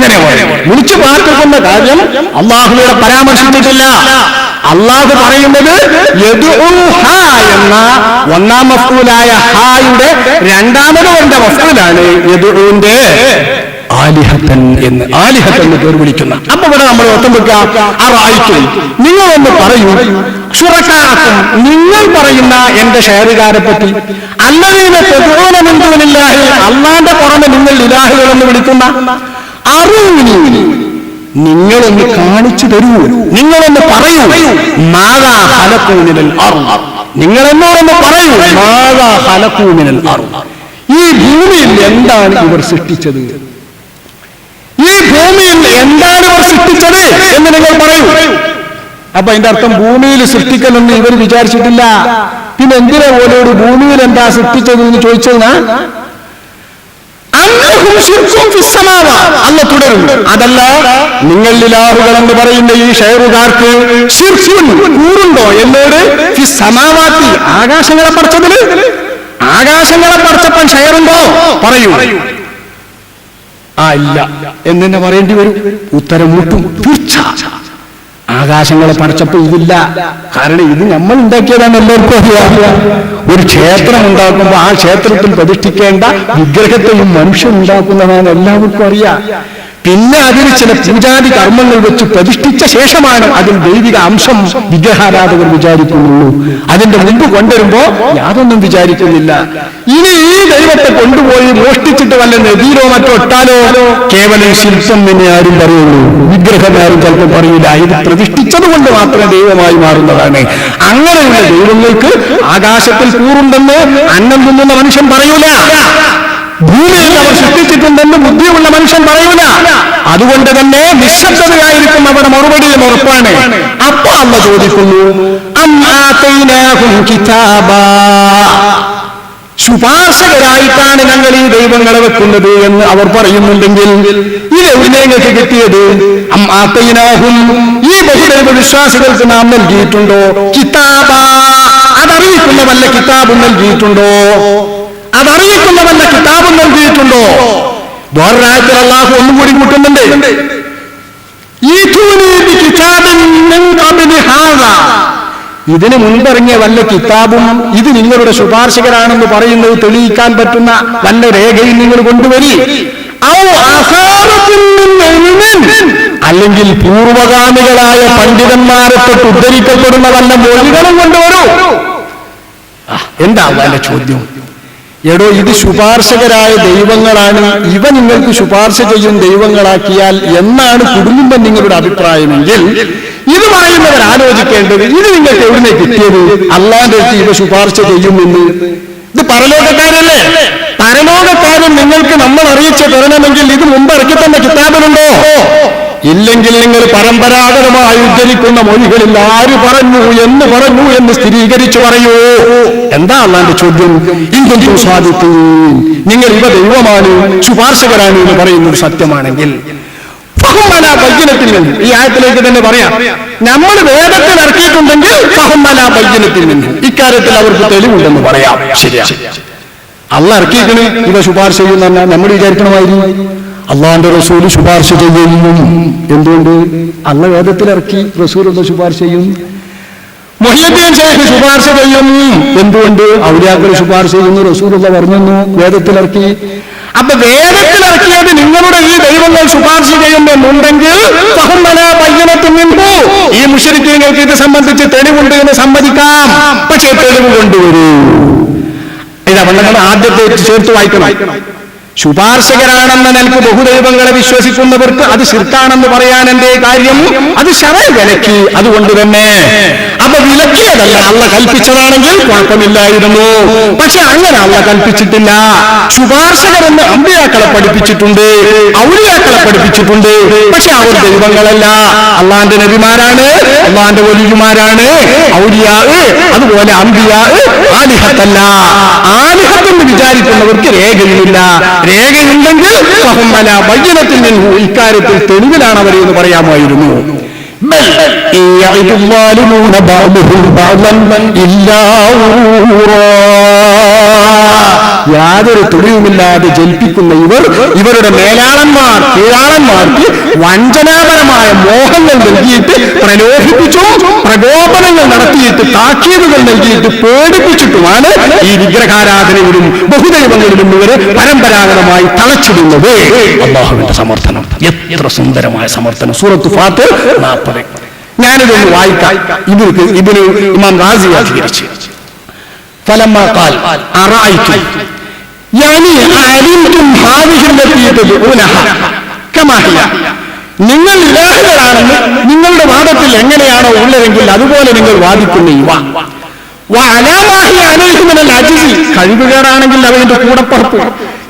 അങ്ങനെ വിളിച്ചു മാറ്റുന്ന കാര്യം അള്ളാഹുവിടെ പരാമർശിച്ചിട്ടില്ല. അള്ളാഹു പറയുന്നത് എന്ന ഒന്നാം വസ്തുവിലായ ഹായുടെ രണ്ടാമത് വന്ന വസ്തുവിലാണ് യദുവിന്റെ ആലിഹത്തൻ എന്ന്. ആലിഹത്തൻ എന്ന് പേര് വിളിക്കുന്ന. അപ്പൊ ഇവിടെ നമ്മൾ ഒത്തം വെക്കുക അറായിക്കും നിങ്ങളൊന്ന് പറയൂ ഷുറക്കാക്കും നിങ്ങൾ പറയുന്ന എന്റെ ഷെയറുകാരെ പറ്റി. അല്ലാതെ തെതുവനെന്തോനില്ലാഹി അള്ളാന്റെ പുറമെ നിങ്ങൾ ഇലാഹുകളെന്ന് വിളിക്കുന്ന അറിവിനി നിങ്ങളൊന്ന് കാണിച്ചു തരൂ. നിങ്ങളൊന്ന് പറയൂ. മാതാ ഹലക്കൂനിനൽ അറു നിങ്ങൾ എന്നോടൊന്ന് പറയൂ. മാതാ ഹലക്കൂനിനൽ അറു ഈ ഭൂമിയിൽ എന്താണ് ഇവർ സൃഷ്ടിച്ചത്? ഈ ഭൂമിയിൽ എന്താണ് ഇവർ സൃഷ്ടിച്ചത് എന്ന് നിങ്ങൾ പറയൂ. അപ്പൊ അതിന്റെ അർത്ഥം ഭൂമിയിൽ സൃഷ്ടിക്കലൊന്നും ഇവർ വിചാരിച്ചിട്ടില്ല. പിന്നെ എന്തിനാ ഓരോട് ഭൂമിയിൽ എന്താ സൃഷ്ടിച്ചത് എന്ന് ചോദിച്ചതിനാ. അല്ല തുടരും. അതല്ല നിങ്ങൾ ലിലാഹുകൾ എന്ന് പറയുന്ന ഈ ഷെയറുകാർക്ക് കൂറുണ്ടോ എന്നോട് സമാവാത്തി. ആകാശങ്ങളെ പഠിച്ചതിൽ ആകാശങ്ങളെ പഠിച്ചപ്പോൾ ഷെയറുണ്ടോ? പറയൂ. ആ ഇല്ല. എന്ന് പറയേണ്ടി വരും. ഉത്തരം മുട്ടും. തീർച്ച. ആകാശങ്ങളെ പഠിച്ചപ്പോ ഇതില്ല. കാരണം ഇത് നമ്മൾ ഉണ്ടാക്കിയതാണ് എല്ലാവർക്കും അറിയാം. ഒരു ക്ഷേത്രം ഉണ്ടാക്കുമ്പോൾ ആ ക്ഷേത്രത്തിൽ പ്രതിഷ്ഠിക്കേണ്ട വിഗ്രഹത്തെയും മനുഷ്യൻ ഉണ്ടാക്കുന്നതാണ് എല്ലാവർക്കും അറിയാം. പിന്നെ അതിൽ ചില പൂജാതി കർമ്മങ്ങൾ വെച്ച് പ്രതിഷ്ഠിച്ച ശേഷമാണ് അതിൽ ദൈവിക അംശം വിഗ്രഹാരാധകർ വിചാരിക്കുന്നുള്ളൂ. അതിന്റെ മുമ്പ് കൊണ്ടുവരുമ്പോ യാതൊന്നും വിചാരിക്കുന്നില്ല. ഇനി ഈ ദൈവത്തെ കൊണ്ടുപോയി മോഷ്ടിച്ചിട്ട് വല്ല നദിയിലോ മറ്റോ ഇട്ടാലോ കേവലം ശില്പം തന്നെ ആരും പറയുള്ളൂ. വിഗ്രഹം ആരും ചിലപ്പോൾ പറയില്ല. ഇത് പ്രതിഷ്ഠിച്ചത് കൊണ്ട് മാത്രം ദൈവമായി മാറുന്നതാണ്. അങ്ങനെയുള്ള ദൈവങ്ങൾക്ക് ആകാശത്തിൽ കൂറുണ്ടെന്ന് അന്നം തിന്നുന്ന മനുഷ്യൻ പറയൂല. ഭൂമിയിൽ അവർ സൃഷ്ടിച്ചിട്ടുണ്ടെന്ന് ബുദ്ധിയുള്ള മനുഷ്യൻ പറയൂല അതുകൊണ്ട് തന്നെ നിശബ്ദതയായിരിക്കും അവിടെ മറുപടിയും ഉറപ്പാണ്. അപ്പൊ അമ്മ ചോദിക്കുന്നു. ശുപാർശകരായിട്ടാണ് ഞങ്ങൾ ഈ ദൈവങ്ങളെ വെക്കുന്നത് എന്ന് അവർ പറയുന്നുണ്ടെങ്കിൽ ഇത് എവിടെ കിട്ടിയത്? അം ആതൈനാഹും ഈ ബഹുദൈവ വിശ്വാസികൾക്ക് നാം നൽകിയിട്ടുണ്ടോ? കിതാബ. അതറിയിക്കുന്ന വല്ല കിതാബും നൽകിയിട്ടുണ്ടോ? അതറിയിക്കുന്ന വല്ല കിതാബും നൽകിയിട്ടുണ്ടോ? വേറൊരാഴ്ച അള്ളാഹു ഒന്നും കൂടി കൂട്ടുന്നുണ്ട്. ഇതിന് മുൻപറിഞ്ഞ വല്ല കിതാബും ഇത് നിങ്ങളുടെ ശുപാർശകരാണെന്ന് പറയുന്നത് തെളിയിക്കാൻ പറ്റുന്ന വല്ല രേഖയും നിങ്ങൾ കൊണ്ടുവരി. അല്ലെങ്കിൽ പൂർവകാമികളായ പണ്ഡിതന്മാരെ തൊട്ട് ഉദ്ധരിക്കപ്പെടുന്ന വല്ല മൊഴികളും കൊണ്ടുവരൂ. എന്താ വല്ല ചോദ്യം? എടോ ഇത് ശുപാർശകരായ ദൈവങ്ങളാണ്. ഇവ നിങ്ങൾക്ക് ശുപാർശ ചെയ്യും ദൈവങ്ങളാക്കിയാൽ എന്നാണ് കുടുംബം നിങ്ങളുടെ അഭിപ്രായമെങ്കിൽ ഇത് പറയുന്നവർ ആലോചിക്കേണ്ടത് ഇത് നിങ്ങൾക്ക് എവിടെ കിട്ടിയത്? അള്ളാന്റെ അടുത്ത് ഇവ ശുപാർശ ചെയ്യുമെന്ന്. ഇത് പരലോകക്കാരല്ലേ? പരലോകക്കാരൻ നിങ്ങൾക്ക് നമ്മൾ അറിയിച്ചു തരണമെങ്കിൽ ഇത് മുമ്പ് ഇറക്കി തന്നെ കിതാബിലുണ്ടോ? ഇല്ലെങ്കിൽ നിങ്ങൾ പരമ്പരാഗതമായി ഉദ്ധരിക്കുന്ന മൊഴികളിൽ ആര് പറഞ്ഞു എന്ന് പറഞ്ഞു എന്ന് സ്ഥിരീകരിച്ചു പറയൂ. എന്താ അള്ളാന്റെ ചോദ്യം? ഇന്ത്യൻ സാധിക്കും നിങ്ങൾ ഇവ ദൈവമാണ് ശുപാർശകരാണ് എന്ന് പറയുന്നത് സത്യമാണെങ്കിൽ. ഫഹുമല ബയ്യനത്തിൽ നിന്ന് ഈ ആയത്തിലേക്ക് തന്നെ പറയാം. നമ്മൾ വേദത്തിൽ ഇറക്കിയിട്ടുണ്ടെങ്കിൽ ഫഹുമല ബയ്യനത്തിൽ നിന്ന്. ഇക്കാര്യത്തിൽ അവർക്ക് തെളിവുണ്ടെന്ന് പറയാം. ശരിയാ. അള്ള ഇറക്കിയിരിക്കണേ ഇവ ശുപാർശ ചെയ്യുന്ന നമ്മൾ വിചാരിക്കണമായിരുന്നു. അള്ളാന്റെ റസൂൽ ശുപാർശ ചെയ്യുന്നു എന്തുകൊണ്ട്? അള്ള വേദത്തിൽ ഇറക്കി റസൂൽ ഒന്ന് ശുപാർശ ചെയ്യും. മൊഹിയുദ്ദീൻ ഷേഖ് ശുപാർശ ചെയ്യുന്നു എന്തുകൊണ്ട്? ഔലിയാക്കൾ ശുപാർശ ചെയ്യുന്നു റസൂലുള്ള പറഞ്ഞു വേദത്തിൽ ഇറക്കി അപ്പൊ വേദത്തിൽ ഇറക്കിയത് നിങ്ങളുടെ ഈ ദൈവങ്ങൾ ശുപാർശ ചെയ്യുന്നുണ്ടെങ്കിൽ ഈ മുഷരിക്കീങ്ങൾക്ക് ഇത് സംബന്ധിച്ച് തെളിവുണ്ട് എന്ന് സമ്മതിക്കാം. പക്ഷേ തെളിവ് കൊണ്ടുവരൂ. ഇതാ പണ്ടങ്ങൾ ആദ്യത്തെ ചേർത്ത് വായിക്കണം. ശുപാർശകരാണെന്ന നിലയ്ക്ക് ബഹുദൈവങ്ങളെ വിശ്വസിക്കുന്നവർക്ക് അത് ശിർക്കാണെന്ന് പറയാൻ എന്റെ കാര്യം അത് ശരയ വിലക്കി അതുകൊണ്ട് തന്നെ അപ്പൊ വിലക്കിയതല്ല അള്ള കൽപ്പിച്ചതാണെങ്കിൽ കുഴപ്പമില്ലായിരുന്നു. പക്ഷെ അങ്ങനെ അള്ള കൽപ്പിച്ചിട്ടില്ല. ശുപാർശകരെന്ന് അമ്പിയാക്കളെ പഠിപ്പിച്ചിട്ടുണ്ട് ഔലിയാക്കളെ പഠിപ്പിച്ചിട്ടുണ്ട്. പക്ഷെ അവർ ദൈവങ്ങളല്ല. അള്ളാന്റെ നബിമാരാണ് അള്ളാന്റെ ഒലിയുമാരാണ് ഔലിയാ അതുപോലെ അമ്പിയാ ആലിഹത്തല്ല. ആലിഹത്തെന്ന് വിചാരിക്കുന്നവർക്ക് രേഖയുമില്ല. രേഖയുണ്ടെങ്കിൽ ഇക്കാര്യത്തിൽ തെളിവിലാണ് അവർ എന്ന് പറയാമായിരുന്നു ഇല്ലാ. യാതൊരു തെളിവുമില്ലാതെ ജൽപ്പിക്കുന്ന ഇവർ ഇവരുടെ മേലാളന്മാർ കീഴാളന്മാർക്ക് വഞ്ചനാപരമായ മോഹങ്ങൾ നൽകിയിട്ട് പ്രലോഭിപ്പിച്ചു പ്രകോപനങ്ങൾ നടത്തിയിട്ട് താക്കീതുകൾ നൽകിയിട്ട് പേടിപ്പിച്ചിട്ടുമാണ് ഈ വിഗ്രഹാരാധനയിലും ബഹുദൈവങ്ങളിലും ഇവർ പരമ്പരാഗതമായി തളച്ചിടുന്നത്. അള്ളാഹുവിന്റെ സമർത്ഥനം. എത്ര സുന്ദരമായ സമർത്ഥനം. സൂറത്ത് ഫാത്ത് നാൽപ്പത് ഞാനിതൊന്ന് വായിക്കാം. ഇതിന് ഇതിന് ഇമാം റാസി അധികരിച്ച്. فلما قال أرأيتم يعني أعلمتم هذه التي تدعونها كما هي നിങ്ങൾ ഇലാഹുകളാണെന്ന് നിങ്ങളുടെ വാദത്തിൽ എങ്ങനെയാണോ ഉള്ളതെങ്കിൽ അതുപോലെ നിങ്ങൾ വാദിക്കുന്ന ഇവ അലാമാഹി അനേഹിമനൽ അജിൽ കഴിവുകേടാണെങ്കിൽ അവന്റെ കൂടപ്പുറപ്പ്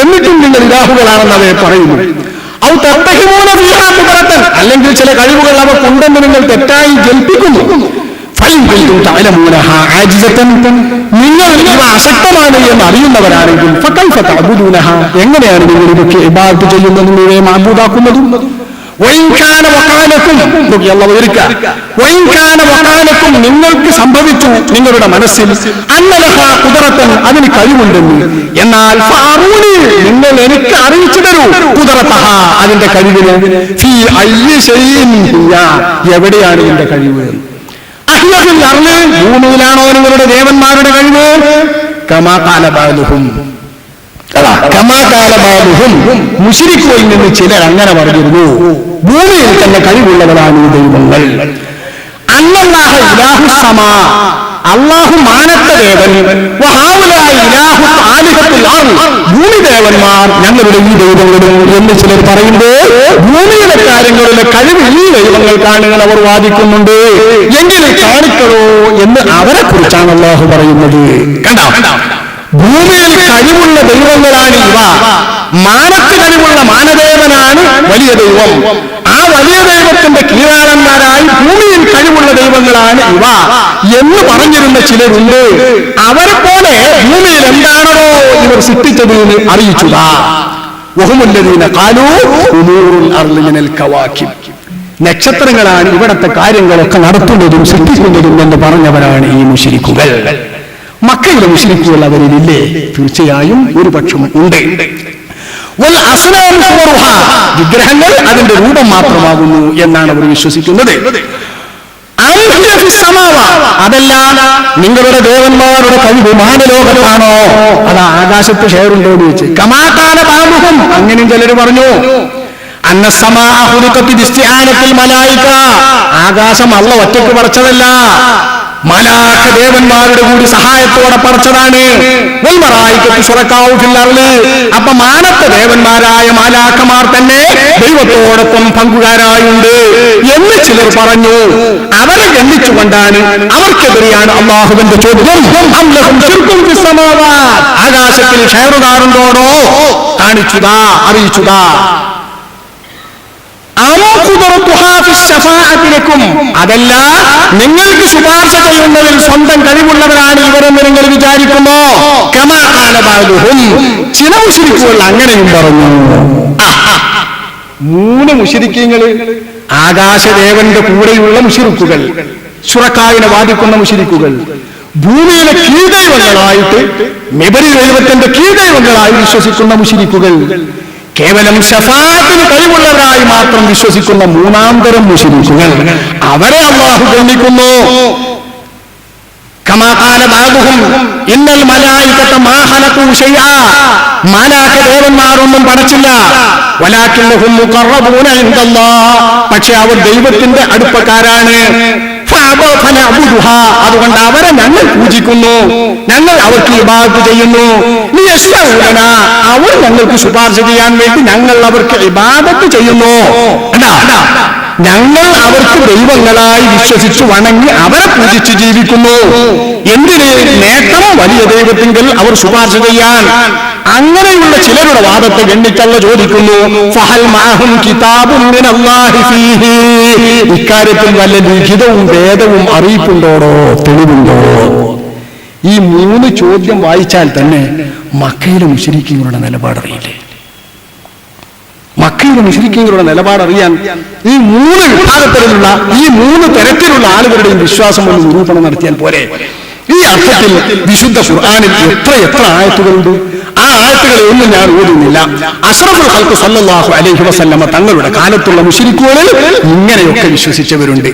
എന്നിട്ടും നിങ്ങൾ ഇലാഹുകളാണെന്ന് അവയെ പറയുന്നു ഔ തത്തഹിമൂല വീഹാത്തുപുറത്തൻ അല്ലെങ്കിൽ ചില കഴിവുകൾ അവ കൊണ്ടെന്ന് നിങ്ങൾ തെറ്റായി ജൽപ്പിക്കുന്നു നിങ്ങൾ ഇവ അശക്തമാണ് എന്ന് അറിയുന്നവരാണെങ്കിൽ. എങ്ങനെയാണ് നിങ്ങൾ ഇതൊക്കെ ഇബാദത്ത് ചെയ്യുന്നതും ഇവയെ വക്കാലക്കും നിങ്ങൾക്ക് സംഭവിച്ചു നിങ്ങളുടെ മനസ്സിൽ അന്നലഹ കുതിരത്തൻ അതിന് കഴിവുണ്ടെന്ന്. എന്നാൽ നിങ്ങൾ എനിക്ക് അറിയിച്ചു തരൂ കുതിരത്തഹ അതിന്റെ കഴിവിന്. എവിടെയാണ് ഇതിന്റെ കഴിവ്? അഹ്ലഹിൽ അറിഞ്ഞ് ഭൂമിയിലാണോ നിങ്ങളുടെ ദേവന്മാരുടെ കഴിവ്? കമാകാലബാലുഹും കമാകാലബാലുഹും മുഷിരിക്കോയിൽ നിന്ന് ചിലർ അങ്ങനെ പറഞ്ഞിരുന്നു ഭൂമിയിൽ തന്നെ കഴിവുള്ളവരാണ് ഈ ദൈവങ്ങൾ. അന്നല്ലാഹ ഇലാഹു സമാ അള്ളാഹു. ഭൂമി ദേവന്മാർ ഞങ്ങളുടെ ഈ ദൈവങ്ങളും എന്ന് ചിലർ പറയുമ്പോൾ ഭൂമിയുടെ കാര്യങ്ങളിലെ കഴിവ് ഈ ദൈവങ്ങൾക്കാണ് അവർ വാദിക്കുന്നുണ്ട്. എങ്ങനെ കാണിക്കണോ എന്ന് അവരെ കുറിച്ചാണ് അള്ളാഹു പറയുന്നത്. കണ്ടോ? ഭൂമിയിൽ കഴിവുള്ള ദൈവങ്ങളാണ് ഇവ. മാനത്ത് കഴിവുള്ള മാനദേവനാണ് വലിയ ദൈവം. വലിയ ദൈവത്തിന്റെ കീഴാളന്മാരായി ഭൂമിയിൽ കഴിവുള്ള ദൈവങ്ങളാണ് ഇവ എന്ന് പറഞ്ഞിരുന്ന ചിലരുണ്ട്. അവരെ പോലെ ഭൂമിയിൽ എന്താണോ ഇവർ സൃഷ്ടിച്ചത് എന്ന് അറിയിച്ചു നക്ഷത്രങ്ങളാണ് ഇവിടത്തെ കാര്യങ്ങളൊക്കെ നടത്തുന്നതും സൃഷ്ടിക്കുന്നതും എന്ന് പറഞ്ഞവരാണ് ഈ മുഷിരിക്കുകൾ മക്കളുടെ മുഷിരിക്കുകൾ അവരിലില്ലേ? തീർച്ചയായും ഒരു പക്ഷം ഉണ്ട്. വിഗ്രഹങ്ങൾ അതിന്റെ രൂപം മാത്രമാകുന്നു എന്നാണ് അവർ വിശ്വസിക്കുന്നത്. അതല്ല നിങ്ങളുടെ ദേവന്മാരുടെ കഴിവ് മാനലോകത്താണോ അത് ആകാശത്ത് ഷെയറുണ്ടോ എന്ന് വെച്ച്. കമാകാല താമുഖം അങ്ങനെയും ചിലർ പറഞ്ഞു അന്നസമാഹുദിക്കത്തിൽ മലായിക്ക. ആകാശം അള്ള ഒറ്റയ്ക്ക് പറിച്ചതല്ല. മലാക്ക ദേവന്മാരുടെ കൂടി സഹായത്തോടെ പറച്ചതാണ്. അപ്പൊ മാനത്ത ദേവന്മാരായ മാലാഖമാർ തന്നെ ദൈവത്തോടൊപ്പം പങ്കുകാരായുണ്ട് എന്ന് ചിലർ പറഞ്ഞു. അവരെ ഗണ്ണിച്ചുകൊണ്ടാണ് അവർക്കെതിരെയാണ് അള്ളാഹുവിന്റെ ചോദ്യം. ആകാശത്തിൽ ഷെയറുകാരുണ്ടോടോ? കാണിച്ചുതാ അറിയിച്ചുതാ ും. അതല്ല നിങ്ങൾക്ക് ശുപാർശ ചെയ്യുന്നതിൽ സ്വന്തം കഴിവുള്ളവരാണ് ഇവരെന്ന് നിങ്ങൾ വിചാരിക്കുമോ കമാലും ചില മുഷിരിക്കുകൾ അങ്ങനെയും പറഞ്ഞു. മൂന്ന് മുഷിരിക്കങ്ങൾ ആകാശദേവന്റെ കൂടെയുള്ള മുഷിരിക്കുകൾ സുറക്കാവിനെ വാദിക്കുന്ന മുഷിരിക്കുകൾ ഭൂമിയിലെ കീഴ്ദൈവങ്ങളായിട്ട് മെബരി ദൈവത്തിന്റെ കീഴ്ദൈവങ്ങളായി വിശ്വസിക്കുന്ന മുഷിരിക്കുകൾ കേവലം ഷഫാത്തിന് കഴിവുള്ളവരായി മാത്രം വിശ്വസിക്കുന്ന മൂന്നാം തരം മുഷിരിക്കുകൾ അവരെ അള്ളാഹു ഗണ്ണിക്കുന്നു. ഇന്നൽ മലായിക്കത്ത മാലാക ദേവന്മാരൊന്നും പടച്ചില്ല പക്ഷെ അവർ ദൈവത്തിന്റെ അടുപ്പക്കാരാണ്. അതുകൊണ്ട് അവരെ ഞങ്ങൾ പൂജിക്കുന്നു. ഞങ്ങൾ അവർക്ക് ഇബാദത്ത് ചെയ്യുന്നു. അവർ ഞങ്ങൾക്ക് ശുപാർശ ചെയ്യാൻ വേണ്ടി ഞങ്ങൾ അവർക്ക് ഇബാദത്ത് ചെയ്യുന്നു? ഞങ്ങൾ അവർക്ക് ദൈവങ്ങളായി വിശ്വസിച്ചു വണങ്ങി അവരെ പൂജിച്ച് ജീവിക്കുന്നു. എന്തിന്? നേട്ടം വലിയ ദൈവത്തിങ്കിൽ അവർ ശുപാർശ ചെയ്യാൻ. അങ്ങനെയുള്ള ചിലരുടെ വാദത്തെ ഗണ്ണിച്ചല്ല ചോദിക്കുന്നു. ഇക്കാര്യത്തിൽ വല്ല ലിഖിതവും വേദവും അറിയിപ്പുണ്ടോടോ? തെളിവുണ്ടോ? ഈ മൂന്ന് ചോദ്യം വായിച്ചാൽ തന്നെ മക്കയിലെ മുഷരിക്കുകളുടെ നിലപാടറിയില്ലേ മക്കയിലെ മുഷരിക്കുകളുടെ നിലപാടറിയാൻ ഈ മൂന്ന് വിഭാഗത്തിലുള്ള ഈ മൂന്ന് തരത്തിലുള്ള ആളുകളുടെയും വിശ്വാസം ഒന്ന് നിരൂപണം നടത്തിയാൽ പോരെ. ഈ അർത്ഥത്തിൽ വിശുദ്ധ ഖുർആനിൽ എത്ര എത്ര ആയത്തുകളുണ്ട്? ആയത്തുകളെ ഒന്നും ഞാൻ ഓടുന്നില്ല അഷ്റഫുൽ ഖൽഖ് സല്ലല്ലാഹു അലൈഹി വസല്ലമ തങ്ങളുടെ കാലത്തുള്ള മുഷിരിക്കുകളിൽ ഇങ്ങനെയൊക്കെ വിശ്വസിച്ചവരുണ്ട്.